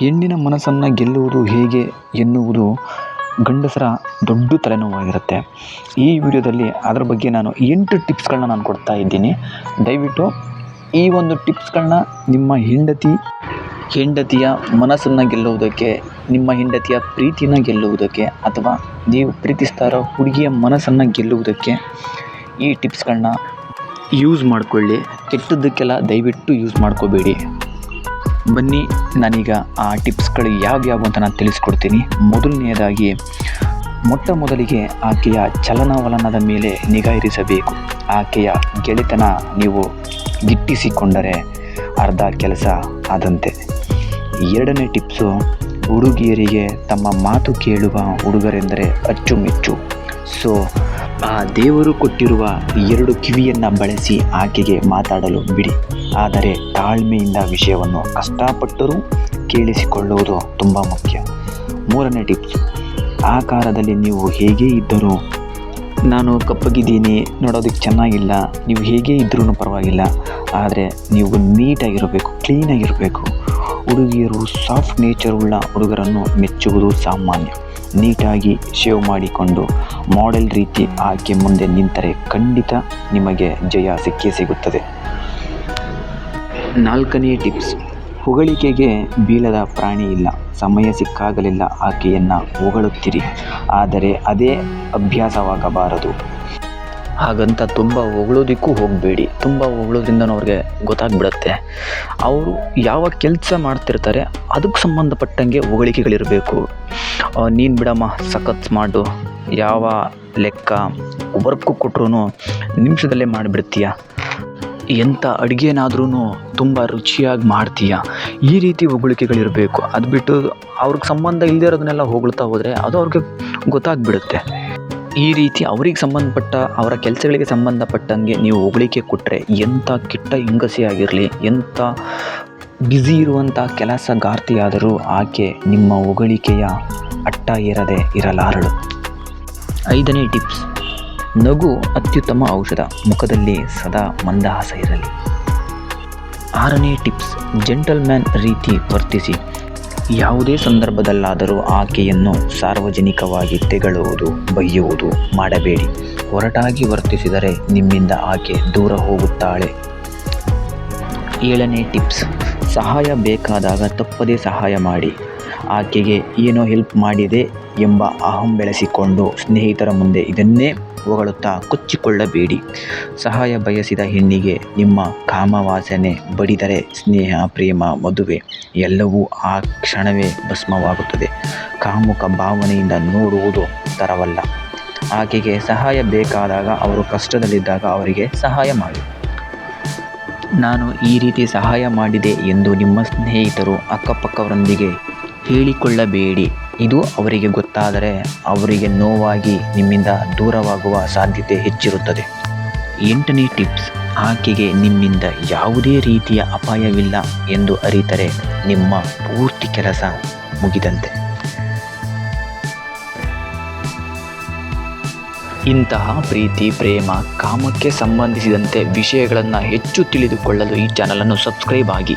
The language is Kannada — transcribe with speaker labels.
Speaker 1: ಹೆಣ್ಣಿನ ಮನಸ್ಸನ್ನು ಗೆಲ್ಲುವುದು ಹೇಗೆ ಎನ್ನುವುದು ಗಂಡಸರ ದೊಡ್ಡ ತಲೆನೋವಾಗಿರುತ್ತೆ. ಈ ವಿಡಿಯೋದಲ್ಲಿ ಅದರ ಬಗ್ಗೆ ನಾನು ಎಂಟು ಟಿಪ್ಸ್ಗಳನ್ನ ನಾನು ಕೊಡ್ತಾ ಇದ್ದೀನಿ. ದಯವಿಟ್ಟು ಈ ಒಂದು ಟಿಪ್ಸ್ಗಳನ್ನ ನಿಮ್ಮ ಹೆಂಡತಿ, ಹೆಂಡತಿಯ ಮನಸ್ಸನ್ನು ಗೆಲ್ಲುವುದಕ್ಕೆ, ನಿಮ್ಮ ಹೆಂಡತಿಯ ಪ್ರೀತಿನ ಗೆಲ್ಲುವುದಕ್ಕೆ ಅಥವಾ ನೀವು ಪ್ರೀತಿಸ್ತಾ ಇರೋ ಹುಡುಗಿಯ ಮನಸ್ಸನ್ನು ಗೆಲ್ಲುವುದಕ್ಕೆ ಈ ಟಿಪ್ಸ್ಗಳನ್ನ ಯೂಸ್ ಮಾಡಿಕೊಳ್ಳಿ. ಕೆಟ್ಟದ್ದಕ್ಕೆಲ್ಲ ದಯವಿಟ್ಟು ಯೂಸ್ ಮಾಡ್ಕೋಬೇಡಿ. ಬನ್ನಿ, ನಾನೀಗ ಆ ಟಿಪ್ಸ್ಗಳು ಯಾವ್ಯಾವು ಅಂತ ನಾನು ತಿಳಿಸ್ಕೊಡ್ತೀನಿ. ಮೊದಲನೆಯದಾಗಿ, ಮೊಟ್ಟ ಮೊದಲಿಗೆ ಆಕೆಯ ಚಲನವಲನದ ಮೇಲೆ ನಿಗಾ ಇರಿಸಬೇಕು. ಆಕೆಯ ಗೆಳೆತನ ನೀವು ಗಿಟ್ಟಿಸಿಕೊಂಡರೆ ಅರ್ಧ ಕೆಲಸ ಆದಂತೆ. ಎರಡನೇ ಟಿಪ್ಸು ಹುಡುಗಿಯರಿಗೆ ತಮ್ಮ ಮಾತು ಕೇಳುವ ಹುಡುಗರೆಂದರೆ ಅಚ್ಚುಮೆಚ್ಚು. ಸೊ ಆ ದೇವರು ಕೊಟ್ಟಿರುವ ಎರಡು ಕಿವಿಯನ್ನು ಬಳಸಿ ಆಕೆಗೆ ಮಾತಾಡಲು ಬಿಡಿ. ಆದರೆ ತಾಳ್ಮೆಯಿಂದ ವಿಷಯವನ್ನು ಕಷ್ಟಪಟ್ಟರೂ ಕೇಳಿಸಿಕೊಳ್ಳುವುದು ತುಂಬ ಮುಖ್ಯ. ಮೂರನೇ ಟಿಪ್ಸ್ ಆಕಾರದಲ್ಲಿ ನೀವು ಹೇಗೆ ಇದ್ದರೂ. ನಾನು ಕಪ್ಪಗಿದ್ದೀನಿ, ನೋಡೋದಕ್ಕೆ ಚೆನ್ನಾಗಿಲ್ಲ, ನೀವು ಹೇಗೆ ಇದ್ರೂ ಪರವಾಗಿಲ್ಲ, ಆದರೆ ನೀವು ನೀಟಾಗಿರಬೇಕು, ಕ್ಲೀನಾಗಿರಬೇಕು. ಹುಡುಗಿಯರು ಸಾಫ್ಟ್ ನೇಚರ್ ಉಳ್ಳ ಹುಡುಗರನ್ನು ಮೆಚ್ಚುವುದು ಸಾಮಾನ್ಯ. ನೀಟಾಗಿ ಶೇವ್ ಮಾಡಿಕೊಂಡು ಮಾಡೆಲ್ ರೀತಿ ಆಕೆ ಮುಂದೆ ನಿಂತರೆ ಖಂಡಿತ ನಿಮಗೆ ಜಯ ಸಿಕ್ಕೇ ಸಿಗುತ್ತದೆ. ನಾಲ್ಕನೇ ಟಿಪ್ಸ್ ಹೊಗಳಿಕೆಗೆ ಬೀಳದ ಪ್ರಾಣಿ ಇಲ್ಲ. ಸಮಯ ಸಿಕ್ಕಾಗಲಿಲ್ಲ. ಆಕೆಯನ್ನು ಹೊಗಳುತ್ತೀರಿ. ಆದರೆ ಅದೇ ಅಭ್ಯಾಸವಾಗಬಾರದು. ಹಾಗಂತ ತುಂಬ ಹೊಗಳೋದಕ್ಕೂ ಹೋಗಬೇಡಿ. ತುಂಬ ಹೊಗಳೋದ್ರಿಂದ ಅವ್ರಿಗೆ ಗೊತ್ತಾಗ್ಬಿಡತ್ತೆ. ಅವರು ಯಾವ ಕೆಲಸ ಮಾಡ್ತಿರ್ತಾರೆ, ಅದಕ್ಕೆ ಸಂಬಂಧಪಟ್ಟಂಗೆ ಹೊಗಳಿಕೆಗಳಿರಬೇಕು. ನೀನು ಬಿಡಮ್ಮ, ಸಖತ್ ಮಾಡು ಯಾವ ಲೆಕ್ಕ ವರ್ಕು ಕೊಟ್ಟರು ನಿಮಿಷದಲ್ಲೇ ಮಾಡಿಬಿಡ್ತೀಯ. ಎಂಥ ಅಡುಗೆನಾದ್ರೂ ತುಂಬ ರುಚಿಯಾಗಿ ಮಾಡ್ತೀಯ. ಈ ರೀತಿ ಹೊಗಳಿಕೆಗಳಿರಬೇಕು. ಅದು ಬಿಟ್ಟು ಅವ್ರಿಗೆ ಸಂಬಂಧ ಇಲ್ಲದೇ ಇರೋದನ್ನೆಲ್ಲ ಹೊಗಳ್ತಾ ಹೋದರೆ ಅದು ಅವ್ರಿಗೆ ಗೊತ್ತಾಗ್ಬಿಡುತ್ತೆ. ಈ ರೀತಿ ಅವ್ರಿಗೆ ಸಂಬಂಧಪಟ್ಟ, ಅವರ ಕೆಲಸಗಳಿಗೆ ಸಂಬಂಧಪಟ್ಟಂಗೆ ನೀವು ಹೊಗಳಿಕೆ ಕೊಟ್ಟರೆ ಎಂಥ ಕೆಟ್ಟ ಹೆಂಗಸೇ ಆಗಿರಲಿ, ಎಂಥ ಬ್ಯುಸಿ ಇರುವಂಥ ಕೆಲಸಗಾರ್ತಿಯಾದರೂ ಆಕೆ ನಿಮ್ಮ ಹೊಗಳಿಕೆಯ ಅಟ್ಟ ಏರದೆ ಇರಲಾರಳು. ಐದನೇ ಟಿಪ್ಸ್, ನಗು ಅತ್ಯುತ್ತಮ ಔಷಧ, ಮುಖದಲ್ಲಿ ಸದಾ ಮಂದಹಾಸ ಇರಲಿ. ಆರನೇ ಟಿಪ್ಸ್, ಜೆಂಟಲ್ಮ್ಯಾನ್ ರೀತಿ ವರ್ತಿಸಿ. ಯಾವುದೇ ಸಂದರ್ಭದಲ್ಲಾದರೂ ಆಕೆಯನ್ನು ಸಾರ್ವಜನಿಕವಾಗಿ ತೆಗಳುವುದು ಬೈಯುವುದು ಮಾಡಬೇಡಿ. ಹೊರಟಾಗಿ ವರ್ತಿಸಿದರೆ ನಿಮ್ಮಿಂದ ಆಕೆ ದೂರ ಹೋಗುತ್ತಾಳೆ. ಏಳನೇ ಟಿಪ್ಸ್. ಸಹಾಯ ಬೇಕಾದಾಗ ತಪ್ಪದೇ ಸಹಾಯ ಮಾಡಿ. ಆಕೆಗೆ ಏನೋ ಹೆಲ್ಪ್ ಮಾಡಿದೆ ಎಂಬ ಅಹಂ ಬೆಳೆಸಿಕೊಂಡು ಸ್ನೇಹಿತರ ಮುಂದೆ ಇದನ್ನೇ ಹೊಗಳುತ್ತಾ ಕೊಚ್ಚಿಕೊಳ್ಳಬೇಡಿ. ಸಹಾಯ ಬಯಸಿದ ಹೆಣ್ಣಿಗೆ ನಿಮ್ಮ ಕಾಮವಾಸನೆ ಬಡಿದರೆ ಸ್ನೇಹ, ಪ್ರೇಮ, ಮದುವೆ ಎಲ್ಲವೂ ಆ ಕ್ಷಣವೇ ಭಸ್ಮವಾಗುತ್ತದೆ. ಕಾಮುಕ ಭಾವನೆಯಿಂದ ನೋಡುವುದು ತರವಲ್ಲ. ಆಕೆಗೆ ಸಹಾಯ ಬೇಕಾದಾಗ, ಅವರು ಕಷ್ಟದಲ್ಲಿದ್ದಾಗ ಅವರಿಗೆ ಸಹಾಯ ಮಾಡಿ. ನಾನು ಈ ರೀತಿ ಸಹಾಯ ಮಾಡಿದೆ ಎಂದು ನಿಮ್ಮ ಸ್ನೇಹಿತರು ಅಕ್ಕಪಕ್ಕವರೊಂದಿಗೆ ಹೇಳಿಕೊಳ್ಳಬೇಡಿ. ಇದು ಅವರಿಗೆ ಗೊತ್ತಾದರೆ ಅವರಿಗೆ ನೋವಾಗಿ ನಿಮ್ಮಿಂದ ದೂರವಾಗುವ ಸಾಧ್ಯತೆ ಹೆಚ್ಚಿರುತ್ತದೆ. ಎಂಟನೇ ಟಿಪ್ಸ್, ಆಕೆಗೆ ನಿಮ್ಮಿಂದ ಯಾವುದೇ ರೀತಿಯ ಅಪಾಯವಿಲ್ಲ ಎಂದು ಅರಿತರೆ ನಿಮ್ಮ ಪೂರ್ತಿ ಕೆಲಸ ಮುಗಿದಂತೆ. ಇಂತಹ ಪ್ರೀತಿ ಪ್ರೇಮ ಕಾಮಕ್ಕೆ ಸಂಬಂಧಿಸಿದಂತೆ ವಿಷಯಗಳನ್ನು ಹೆಚ್ಚು ತಿಳಿದುಕೊಳ್ಳಲು ಈ ಚಾನಲನ್ನು ಸಬ್ಸ್ಕ್ರೈಬ್ ಆಗಿ.